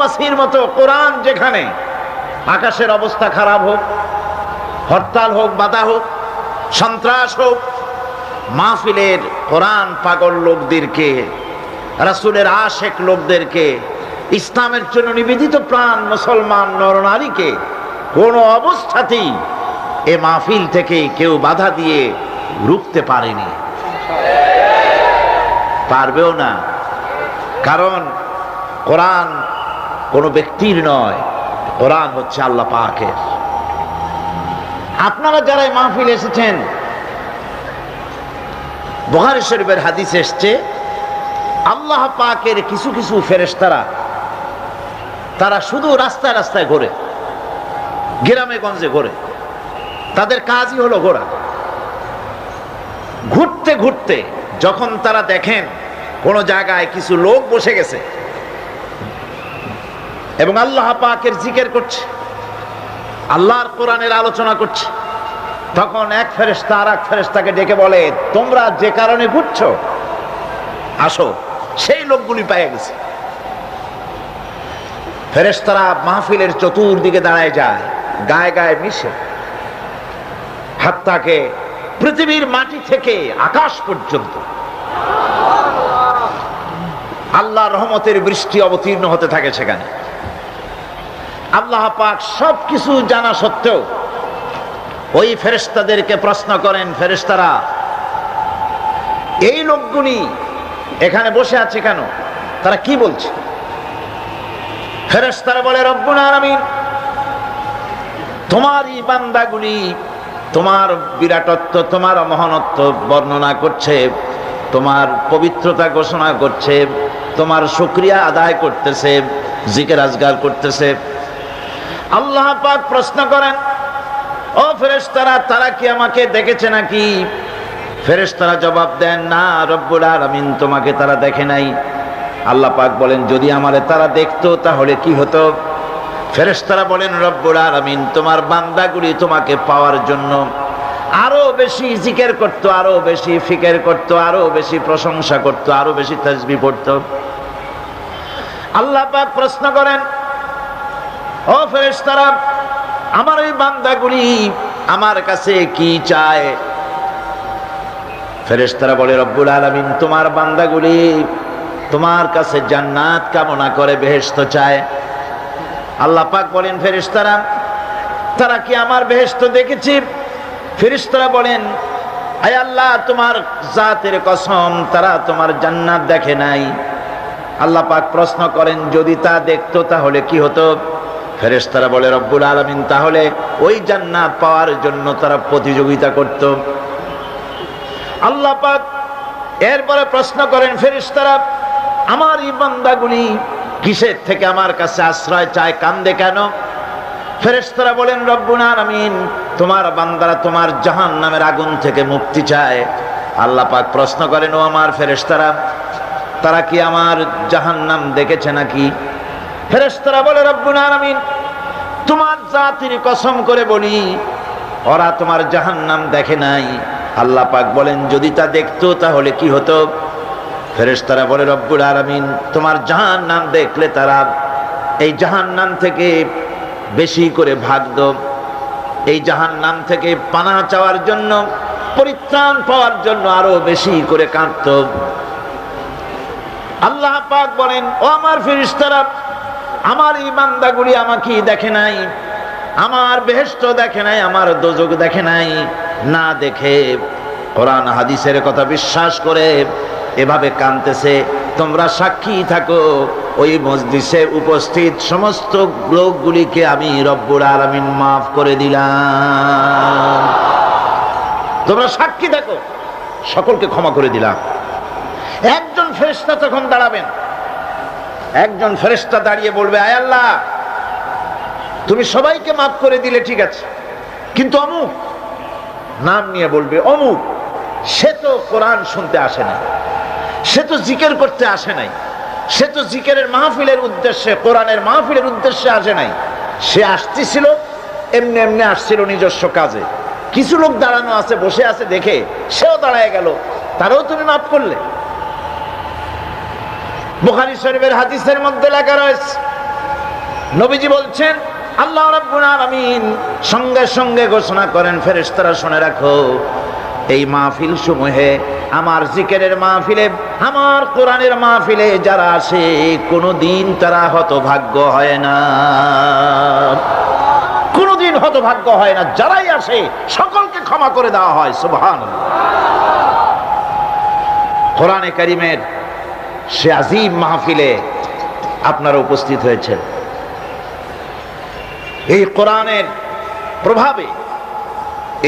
মৌমাছির মতো কোরআন যেখানে আকাশের অবস্থা খারাপ হোক, হরতাল হোক, বাধা হোক, সন্ত্রাস হোক, মাহফিলের কোরআন পাগল লোকদেরকে, রাসুলের আশেক লোকদেরকে, ইসলামের জন্য নিবেদিত প্রাণ মুসলমান নরনারীকে, কোনো অবস্থাতেই এ মাহফিল থেকে কেউ বাধা দিয়ে রুখতে পারেনি। পারবেও না। কারণ কোরআন কোনো ব্যক্তির নয়। কোরআন হচ্ছে আল্লাহ পাকের। আপনারা যারা এই মাহফিল এসেছেন বহারি শরীফের হাদিস এসছে, আল্লাহ পাকের কিছু কিছু ফেরেশতারা, তারা শুধু রাস্তায় রাস্তায় ঘোরে, গ্রামে গঞ্জে ঘোরে। তাদের কাজই হলো ঘোরা। ঘুরতে ঘুরতে যখন তারা দেখেন কোনো জায়গায় কিছু লোক বসে গেছে এবং আল্লাহ পাকের জিকের করছে। আল্লাহর কোরআনের আলোচনা করছে। তখন এক ফেরেস্তা আর এক ফেরেস্তাকে ডেকে বলে, তোমরা যে কারণে ঘুরছো, আসো, সেই লোকগুলি পেয়ে গেছে। ফেরেস্তারা মাহফিলের চতুর্দিকে দাঁড়ায় যায়, গায়ে গায়ে মিশে। হাত্তাকে পৃথিবীর মাটি থেকে আকাশ পর্যন্ত। আল্লাহ রহমতের বৃষ্টি অবতীর্ণ হতে থাকে সেখানে। আল্লাহ পাক সব কিছু জানা সত্ত্বেও ওই ফেরেস্তাদেরকে প্রশ্ন করেন ফেরেস্তারা এই লোকগুলি এখানে বসে আছে কেন? তারা কি বলছে? ফেরেস্তারা বলে, রব্বুল আলামিন তোমার এই বান্দাগুলি তোমার বিরাটত্ব, তোমার মহানত্ব বর্ণনা করছে, তোমার পবিত্রতা ঘোষণা করছে, তোমার শুক্রিয়া আদায় করতেছে, জিকের আজগার করতেছে আল্লাহ পাক প্রশ্ন করেন, ও ফেরেশতারা, তারা কি আমাকে দেখেছে নাকি? ফেরেশতারা জবাব দেন, না, রব্বুল আলামিন, তোমাকে তারা দেখে নাই। আল্লাহ পাক বলেন, যদি আমারে তারা দেখতো, তাহলে কি হতো? ফেরেশতারা বলেন, রব্বুল আলামিন, তোমার বান্দাগুলি তোমাকে পাওয়ার জন্য আরও বেশি জিকের করত, আরও বেশি ফিকের করত, আরও বেশি প্রশংসা করত, আরও বেশি তাজবি পড়ত। আল্লাহ পাক প্রশ্ন করেন ও ফেরেশতারা, আমার ওই বান্দাগুলি আমার কাছে কি চায়? ফেরেশতারা বলে, রব্বুল আলামিন, তোমার বান্দাগুলি তোমার কাছে জান্নাত কামনা করে বেহেশত চায়। আল্লাহ পাক বলেন, ফেরেশতারা, তারা কি আমার বেহেশত দেখেছি? ফেরেশতারা বলেন, আয় আল্লাহ, তোমার জাতের কসম, তারা তোমার জান্নাত দেখে নাই। আল্লাহ পাক প্রশ্ন করেন, যদি তা দেখতো তাহলে কি হতো? ফেরেশতারা বলে, রব্বুল আলামিন, তাহলে ওই জান্নাত পাওয়ার জন্য তারা প্রতিযোগিতা করত। আল্লাহ পাক এরপরে প্রশ্ন করেন, ফেরেশতারা, আমার এই কিসের থেকে আমার কাছে আশ্রয় চায়, কান্দে কেন? ফেরেশতারা বলেন, রব্বুল আলামিন, তোমার বান্দারা তোমার জাহান নামের আগুন থেকে মুক্তি চায়। আল্লাহ পাক প্রশ্ন করেন, ও আমার ফেরেশতারা, তারা কি আমার জাহান্নাম দেখেছে নাকি? ফেরেশতারা বলে, রব্বুল আলামিন, তোমার জাতির কসম করে বলি, ওরা তোমার জাহান্নাম দেখে নাই। আল্লাহ পাক বলেন, যদি তা দেখতো তাহলে কি হতো? ফেরেস্তারা বলে, রব্বুল আলামিন, তোমার জাহান্নাম দেখলে তারা এই জাহান্নাম থেকে বেশি করে ভাগদ এই জাহান্নাম থেকে পানা চাওয়ার জন্য, পরিত্রাণ পাওয়ার জন্য আরও বেশি করে কাঁদত। আল্লাহ পাক বলেন, ও আমার ফেরেশতারা আমার এই বান্দাগুলি আমাকে দেখে নাই, আমার বেহেস্ত দেখে নাই, আমার দোজক দেখে নাই। না দেখে কোরআন হাদিসের কথা বিশ্বাস করে এভাবে কানতেছে, তোমরা সাক্ষী থাকো, ওই মসজিদে উপস্থিত সমস্ত লোকগুলিকে আমি রব্বুর আলামিন মাফ করে দিলাম। তোমরা সাক্ষী থাকো সকলকে ক্ষমা করে দিলাম। একজন ফেরেশতা তখন দাঁড়াবেন। একজন ফেরেশতা দাঁড়িয়ে বলবে, আয় আল্লাহ, তুমি সবাইকে মাফ করে দিলে ঠিক আছে, কিন্তু অমুক। নাম নিয়ে বলবে, অমুক, সে তো কোরআন শুনতে আসে নাই, সে তো জিকের করতে আসে নাই, সে তো জিকেরের মাহফিলের উদ্দেশ্যে, কোরআনের মাহফিলের উদ্দেশ্যে আসে নাই, সে আসতেছিল, এমনি এমনি আসছিল নিজস্ব কাজে, কিছু লোক দাঁড়ানো আছে, বসে আছে দেখে, সেও দাঁড়ায় গেল, তারও তুমি মাফ করলে? বুখারি শরীফের হাদিসের মধ্যে লেখা রয়েছে, নবীজি বলছেন, আল্লাহ রাব্বুল সঙ্গে সঙ্গে ঘোষণা করেন, ফেরেশতারা শুনে রাখো, এই মাহফিল সমূহে আমার জিকেরের মাহফিলে, আমার কোরআনের মাহফিলে যারা আসে, কোনোদিন তারা হতভাগ্য হয় না। কোনোদিন হতভাগ্য হয় না। যারাই আসে, সকলকে ক্ষমা করে দেওয়া হয় সুবহান কোরআনে কারিমের সে আজিম মাহফিলে আপনারা উপস্থিত হয়েছেন। এই কোরআনের প্রভাবে,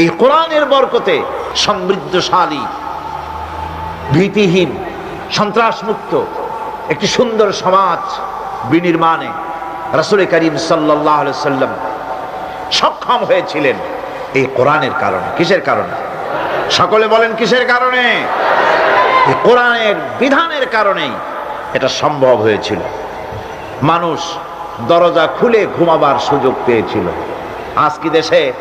এই কোরআনের বরকতে সমৃদ্ধশালী, ভীতিহীন, সন্ত্রাসমুক্ত একটি সুন্দর সমাজ বিনির্মাণে রাসুল করিম সাল্লাহ সাল্লাম সক্ষম হয়েছিলেন এই কোরআনের কারণে। কিসের কারণে? সকলে বলেন কিসের কারণে? কোরআনের বিধানের কারণেই এটা সম্ভব হয়েছিল। মানুষ দরজা খুলে ঘুমাবার সুযোগ পেয়েছিল। আজ কি দেশে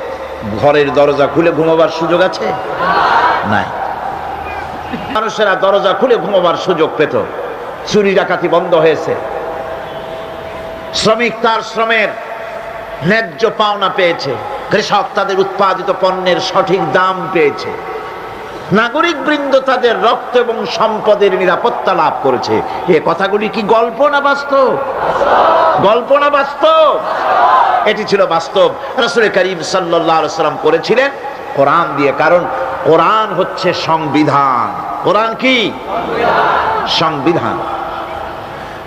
ঘরের দরজা খুলে ঘুমাবার সুযোগ আছে? নাই। মানুষেরা দরজা খুলে ঘুমাবার সুযোগ পেত। চুরি ডাকাতি বন্ধ হয়েছে। শ্রমিক তার শ্রমের ন্যায্য পাওনা পেয়েছে। কৃষক তাদের উৎপাদিত পণ্যের সঠিক দাম পেয়েছে। নাগরিক বৃন্দ তাদের রক্ত এবং সম্পদের নিরাপত্তা লাভ করেছে। এ কথাগুলি কি গল্প না বাস্তব? গল্প না বাস্তব? এটি ছিল বাস্তব। রসুল করিম সাল্লাম করেছিলেন কোরআন দিয়ে, কারণ কোরআন হচ্ছে সংবিধান। কোরআন কি? সংবিধান।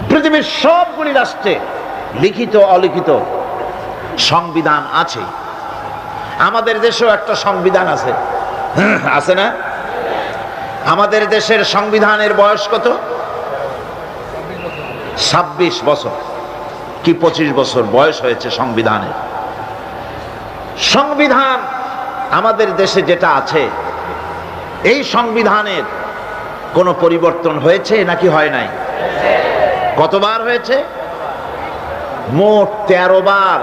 পৃথিবীর সবগুলি রাষ্ট্রে লিখিত, অলিখিত সংবিধান আছে। আমাদের দেশেও একটা সংবিধান আছে। আছে না? আমাদের দেশের সংবিধানের বয়স কত? ছাব্বিশ বছর। কি পঁচিশ বছর বয়স হয়েছে সংবিধানের সংবিধান আমাদের দেশে যেটা আছে, এই সংবিধানের কোনো পরিবর্তন হয়েছে নাকি হয় নাই? কতবার হয়েছে? মোট তেরো বার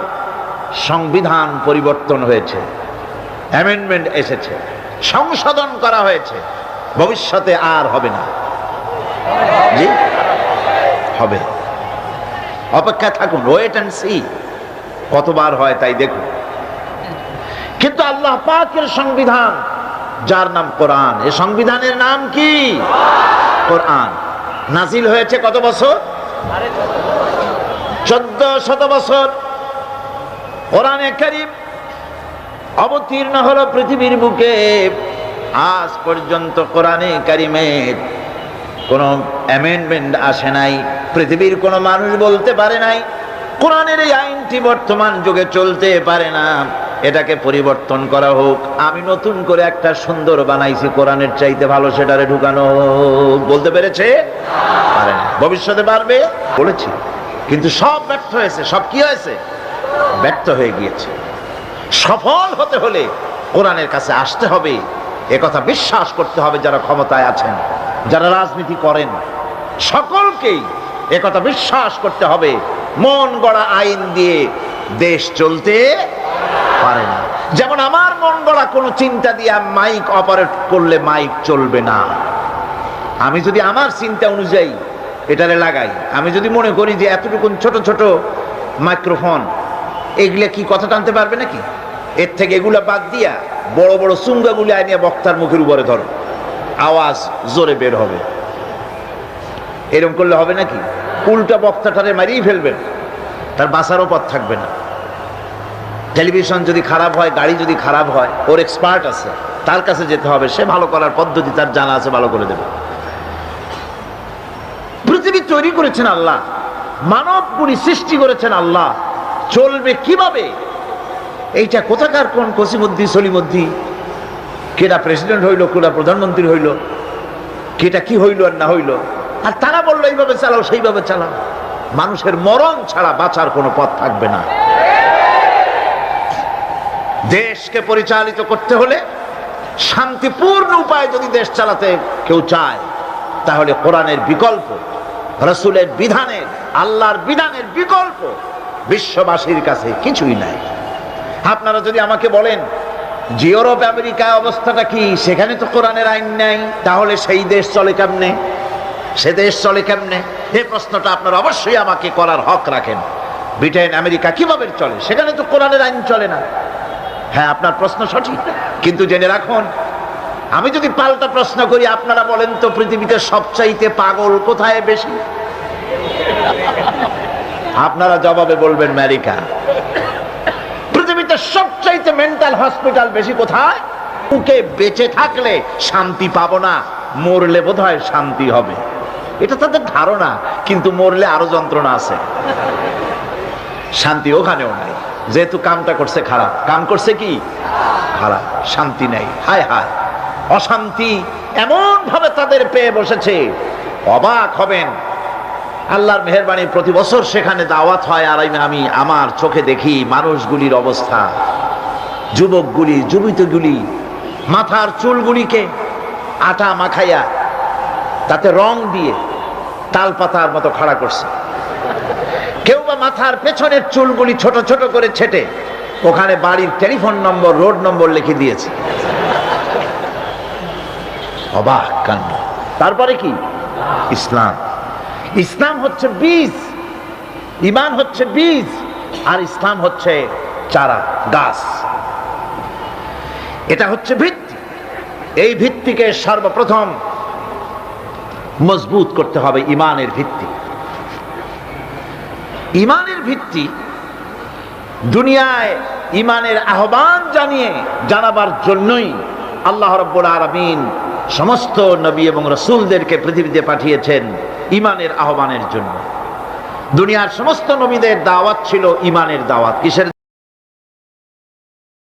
সংবিধান পরিবর্তন হয়েছে। অ্যামেন্ডমেন্ট এসেছে। সংশোধন করা হয়েছে। ভবিষ্যতে আর হবে না। জি? হবে। অপেক্ষায় থাকুন ওয়েট অ্যান্ড সি কতবার হয় তাই দেখুন। কিন্তু আল্লাহ পাকের সংবিধান, যার নাম কোরআন, এ সংবিধানের নাম কি? কোরআন। নাজিল হয়েছে কত বছর? চোদ্দ শত বছর। কোরআনে করিম অবতীর্ণ হলো পৃথিবীর বুকে। আজ পর্যন্ত কোরআনে কারিমের কোনো অ্যামেন্ডমেন্ট আসে নাই, পৃথিবীর কোনো মানুষ বলতে পারে নাই, কোরআনের এই আইনটি বর্তমান যুগে চলতে পারে না। এটাকে পরিবর্তন করা হোক। আমি নতুন করে একটা সুন্দর বানাইছি কোরআনের চাইতে ভালো, সেটারে ঢুকানো। বলতে পেরেছে? পারে না। ভবিষ্যতে পারবে? বলেছি। কিন্তু সব ব্যর্থ হয়েছে। সব কি হয়েছে? ব্যর্থ হয়ে গিয়েছে। সফল হতে হলে কোরআনের কাছে আসতে হবে। কথা বিশ্বাস করতে হবে যারা ক্ষমতায় আছেন, যারা রাজনীতি করেন। সকলকেই কথা বিশ্বাস করতে হবে। মন গড়া আইন দিয়ে দেশ চলতে পারে না। যেমন আমার মন গড়া কোনো চিন্তা দিয়ে মাইক অপারেট করলে মাইক চলবে না। আমি যদি আমার চিন্তা অনুযায়ী এটারে লাগাই, আমি যদি মনে করি যে এতটুকু ছোট ছোট মাইক্রোফোন, এগুলা কি কথা টানতে পারবে নাকি? এর থেকে এগুলা বাদ দিয়া বড় বড় চুঙ্গাগুলি আনিয়া বক্তার মুখের উপরে ধরো। আওয়াজ জোরে বের হবে। এরকম করলে হবে নাকি? উল্টা বক্তাটারে মারিয়ে ফেলবেন। তার বাঁচারও পথ থাকবে না। টেলিভিশন যদি খারাপ হয়, গাড়ি যদি খারাপ হয়, ওর এক্সপার্ট আছে, তার কাছে যেতে হবে। সে ভালো করার পদ্ধতি তার জানা আছে, ভালো করে দেবে। পৃথিবী তৈরি করেছেন আল্লাহ। মানব পুরী সৃষ্টি করেছেন আল্লাহ। চলবে কীভাবে? এইটা কোথাকার কোন কসিমুদ্দি সলিমুদ্দি কেটা প্রেসিডেন্ট হইল কেটা প্রধানমন্ত্রী হইল কেটা কি হইল আর না হইল? আর তারা বলল, এইভাবে চালাও, সেইভাবে চালাও। মানুষের মরণ ছাড়া বাঁচার কোনো পথ থাকবে না। দেশকে পরিচালিত করতে হলে শান্তিপূর্ণ উপায়ে যদি দেশ চালাতে কেউ চায়, তাহলে কোরআনের বিকল্প, রসুলের বিধানের, আল্লাহর বিধানের বিকল্প বিশ্ববাসীর কাছে কিছুই নাই। আপনারা যদি আমাকে বলেন, যে ইউরোপ, আমেরিকায় অবস্থাটা কি, সেখানে তো কোরআনের আইন নাই, তাহলে সেই দেশ চলে কেমনে? সে দেশ চলে কেমনে? এই প্রশ্নটা আপনারা অবশ্যই আমাকে করার হক রাখেন। ব্রিটেন, আমেরিকা কীভাবে চলে? সেখানে তো কোরআনের আইন চলে না। হ্যাঁ আপনার প্রশ্ন সঠিক, কিন্তু জেনে রাখুন, আমি যদি পাল্টা প্রশ্ন করি, আপনারা বলেন তো পৃথিবীতে সবচাইতে পাগল কোথায় বেশি? আপনারা জবাবে বলবেন, আমেরিকা। পৃথিবীতে সবচাইতে মেন্টাল হসপিটাল বেশি কোথায়? মুখে বেঁচে থাকলে শান্তি পাবো না, মরলে বোধহয় শান্তি হবে। এটা তাদের ধারণা, কিন্তু মরলে আরও যন্ত্রণা আছে। শান্তি ওখানেও নাই। যেহেতু কামটা করছে খারাপ। কাম করছে কি? খারাপ, শান্তি নেই। হায় হায়। অশান্তি এমন ভাবে তাদের পেয়ে বসেছে। অবাক হবেন। আল্লাহর মেহরবানি প্রতি বছর সেখানে দাওয়াত হয় আর আমি- আমি আমার চোখে দেখি মানুষগুলির অবস্থা। যুবকগুলি, যুবিতগুলি, মাথার চুলগুলিকে আটা মাখাইয়া তাতে রং দিয়ে তাল পাতার মতো খাড়া করছে। কেউ বা মাথার পেছনের চুলগুলি ছোট ছোট করে ছেটে ওখানে বাড়ির টেলিফোন নম্বর, রোড নম্বর লিখে দিয়েছে। অবাক কাণ্ড। তারপরে কি? ইসলাম। ইসলাম হচ্ছে বীজ। ইমান হচ্ছে বীজ, আর ইসলাম হচ্ছে চারা, গাছ। এটা হচ্ছে ভিত্তি। এই ভিত্তিকে সর্বপ্রথম মজবুত করতে হবে ইমানের ভিত্তি। ইমানের ভিত্তি দুনিয়ায় ইমানের আহ্বান জানিয়ে জানাবার জন্যই আল্লাহ রব্বুল আলমিন সমস্ত নবী এবং রসুলদেরকে পৃথিবীতে পাঠিয়েছেন। ইমানের আহ্বানের জন্য। দুনিয়ার সমস্ত নবীদের দাওয়াত ছিল ইমানের দাওয়াত। কিসের